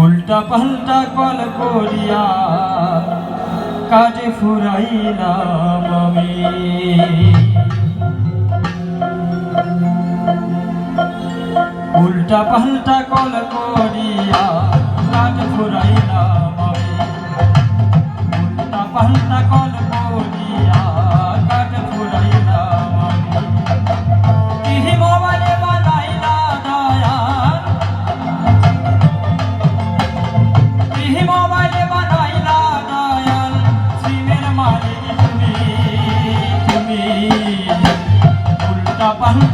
উল্টা পাল্টা কল করিয়া কাজে ফুরাইলাম আমি। উল্টা পাল্টা কল করিয়া কাজ ফুরাইলাম উল্টা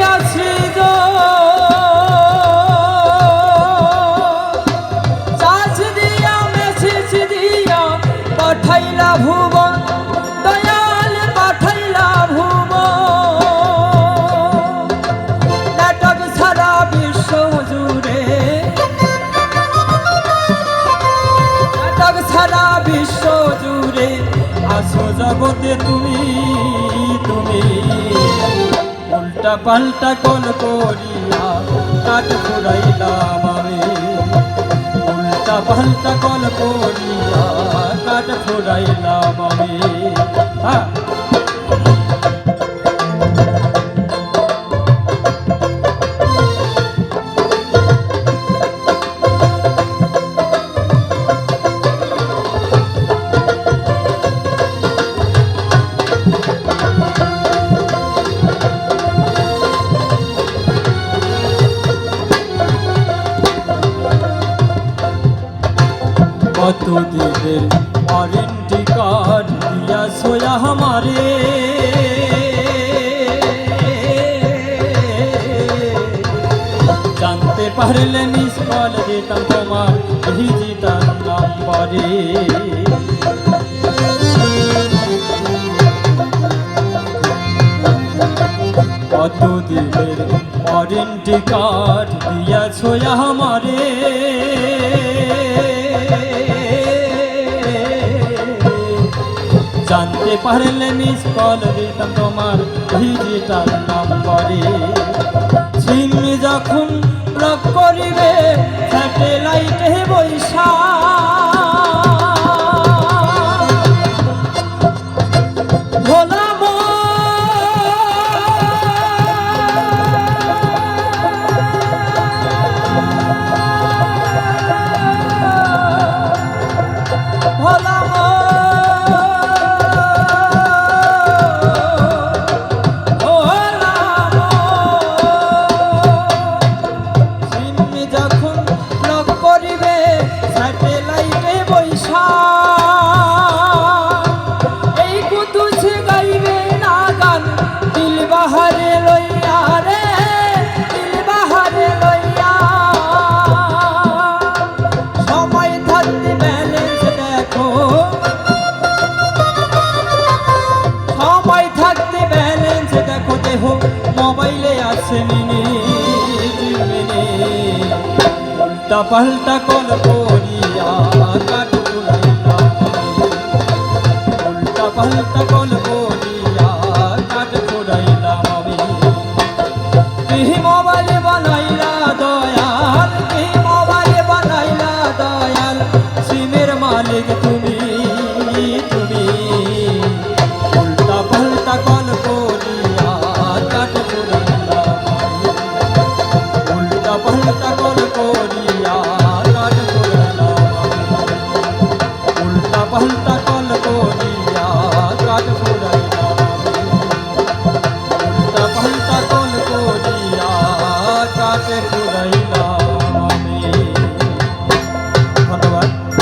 যো চার্জ উল্টা পাল্টা কল করিয়া কাঠ ফুরাইলাম আমি। উল্টা পাল্টা কল করিয়া কাঠ ফুরাইলাম আমি। হ্যাঁ। কত দিনের ওয়ারেন্টি কার্ড দিয়া সোয়া আমারে? জানতে পারলে মিস কল দিতাম তোমার ভিজিতার নম্বরে। কত দিনের ওয়ারেন্টি কার্ড দিয়া সোয়া আমারে? জানতে পারলে মিস কল দিতাম তোমার ডিজিটাল নম্বরে সিম যখন ব্লক করিবে স্যাটেলাইটে বৈশা মোবাইলে আছে উল্টা পাল্টা কল করিয়া কাট ফুরাইলাম উল্টা পাল্টা কল করিয়া